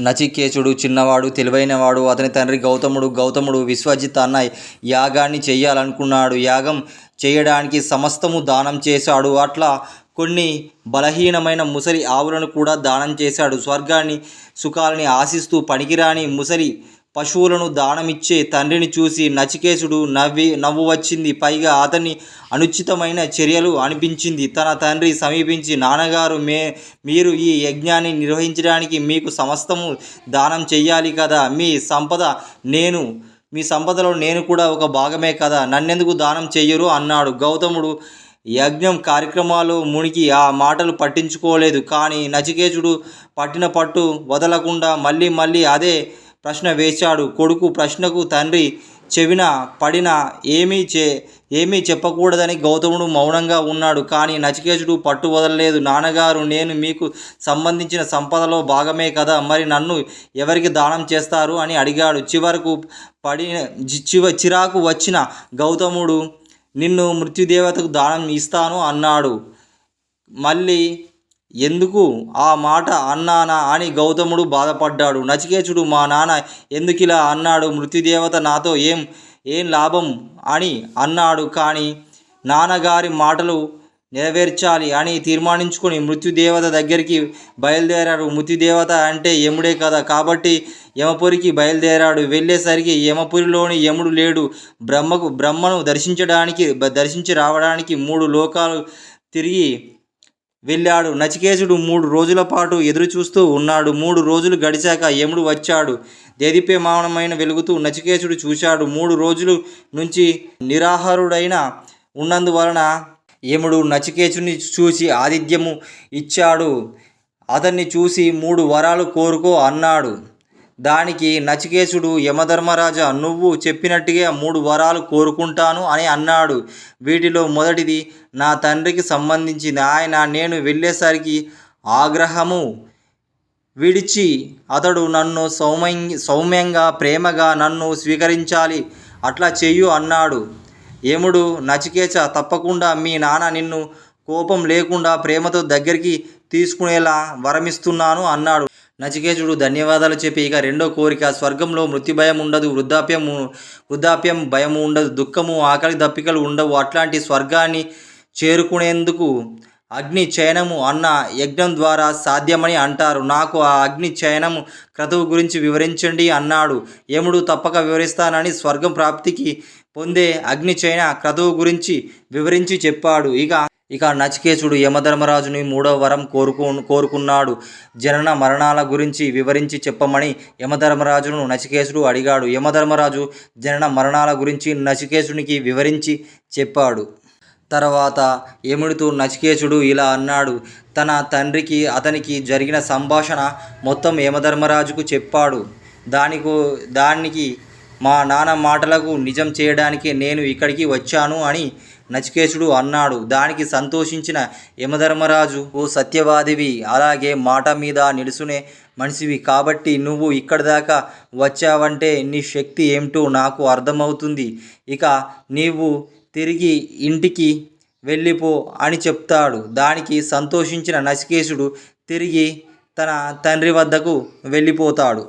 నచికేతుడు చిన్నవాడు తెలివైనవాడు అతని తండ్రి గౌతముడు గౌతముడు విశ్వజిత్ అన్న యాగాన్ని చేయాలనుకున్నాడు యాగం చేయడానికి సమస్తము దానం చేశాడు. అట్లా కొన్ని బలహీనమైన ముసలి ఆవులను కూడా దానం చేశాడు. స్వర్గాన్ని సుఖాలని ఆశిస్తూ పనికిరాని ముసలి పశువులను దానమిచ్చే తండ్రిని చూసి నచికేతుడు నవ్వి నవ్వు వచ్చింది పైగా అతని అనుచితమైన చర్యలు అనిపించింది. తన తండ్రి సమీపించి నాన్నగారు మే మీరు ఈ యజ్ఞాన్ని నిర్వహించడానికి మీకు సమస్తము దానం చెయ్యాలి కదా. మీ సంపద నేను మీ సంపదలో నేను కూడా ఒక భాగమే కదా. నన్నెందుకు దానం చెయ్యరు? అన్నాడు. గౌతముడు యజ్ఞం కార్యక్రమాలు మునిగి ఆ మాటలు పట్టించుకోలేదు. కానీ నచికేతుడు పట్టిన పట్టు వదలకుండా మళ్ళీ మళ్ళీ అదే ప్రశ్న వేశాడు. కొడుకు ప్రశ్నకు తండ్రి చెవిన పడిన ఏమీ చే ఏమీ చెప్పకూడదని గౌతముడు మౌనంగా ఉన్నాడు. కానీ నచికేతుడు పట్టు వదలలేదు. నాన్నగారు నేను మీకు సంబంధించిన సంపదలో భాగమే కదా. మరి నన్ను ఎవరికి దానం చేస్తారు? అని అడిగాడు. చివరకు పడిన చి- చివ చిరాకు వచ్చిన గౌతముడు నిన్ను మృత్యుదేవతకు దానం ఇస్తాను అన్నాడు. మళ్ళీ ఎందుకు? ఆ మాట అన్నానా అని గౌతముడు బాధపడ్డాడు. నచికేతుడు మా నాన్న ఎందుకిలా అన్నాడు? మృత్యుదేవత నాతో ఏం ఏం లాభం? అని అన్నాడు. కానీ నాన్నగారి మాటలు నెరవేర్చాలి అని తీర్మానించుకొని మృత్యుదేవత దగ్గరికి బయలుదేరాడు మృత్యుదేవత అంటే యముడే కదా. కాబట్టి యమపురికి బయలుదేరాడు. వెళ్ళేసరికి యమపురిలోని యముడు లేడు. బ్రహ్మకు బ్రహ్మను దర్శించడానికి దర్శించి రావడానికి మూడు లోకాలు తిరిగి వెళ్ళాడు. నచికేతుడు మూడు రోజుల పాటు ఎదురుచూస్తూ ఉన్నాడు. మూడు రోజులు గడిచాక యముడు వచ్చాడు. దేదీప్యమానమైన వెలుగుతూ నచికేతుడు చూశాడు. మూడు రోజులు నుంచి నిరాహారుడైన ఉన్నందువలన యముడు నచికేతుని చూసి ఆతిథ్యము ఇచ్చాడు. అతన్ని చూసి మూడు వరాలు కోరుకో అన్నాడు. దానికి నచికేతుడు యమధర్మరాజా నువ్వు చెప్పినట్టుగా మూడు వరాలు కోరుకుంటాను అని అన్నాడు. వీటిలో మొదటిది నా తండ్రికి సంబంధించింది. ఆయన నేను వెళ్ళేసరికి ఆగ్రహము విడిచి అతడు నన్ను సౌమ్య సౌమ్యంగా ప్రేమగా నన్ను స్వీకరించాలి. అట్లా చెయ్యు అన్నాడు. యముడు నచికేత తప్పకుండా మీ నాన్న నిన్ను కోపం లేకుండా ప్రేమతో దగ్గరికి తీసుకునేలా వరమిస్తున్నాను అన్నాడు. నచికేతుడు ధన్యవాదాలు చెప్పి ఇక రెండో కోరిక స్వర్గంలో మృత్యు భయం ఉండదు వృద్ధాప్యము వృద్ధాప్యం భయము ఉండదు దుఃఖము ఆకలి దప్పికలు ఉండవు. అట్లాంటి స్వర్గాన్ని చేరుకునేందుకు అగ్ని చయనము అన్న యజ్ఞం ద్వారా సాధ్యమని అంటారు. నాకు ఆ అగ్ని చయనము క్రతువు గురించి వివరించండి అన్నాడు. యముడు తప్పక వివరిస్తానని స్వర్గం ప్రాప్తికి పొందే అగ్ని చైన క్రతువు గురించి వివరించి చెప్పాడు. ఇక ఇక నచికేతుడు యమధర్మరాజుని మూడవ వరం కోరుకు కోరుకున్నాడు. జనన మరణాల గురించి వివరించి చెప్పమని యమధర్మరాజును నచికేతుడు అడిగాడు. యమధర్మరాజు జనన మరణాల గురించి నచికేతునికి వివరించి చెప్పాడు. తర్వాత యముడితో నచికేతుడు ఇలా అన్నాడు. తన తండ్రికి అతనికి జరిగిన సంభాషణ మొత్తం యమధర్మరాజుకు చెప్పాడు. దానికు దానికి మా నాన్న మాటలకు నిజం చేయడానికి నేను ఇక్కడికి వచ్చాను అని నచికేతుడు అన్నాడు. దానికి సంతోషించిన యమధర్మరాజు ఓ సత్యవాదివి అలాగే మాట మీద నిలుసునే మనిషివి. కాబట్టి నువ్వు ఇక్కడి దాకా వచ్చావంటే నీ శక్తి ఏమిటో నాకు అర్థమవుతుంది. ఇక నీవు తిరిగి ఇంటికి వెళ్ళిపో అని చెప్తాడు. దానికి సంతోషించిన నచికేతుడు తిరిగి తన తండ్రి వద్దకు వెళ్ళిపోతాడు.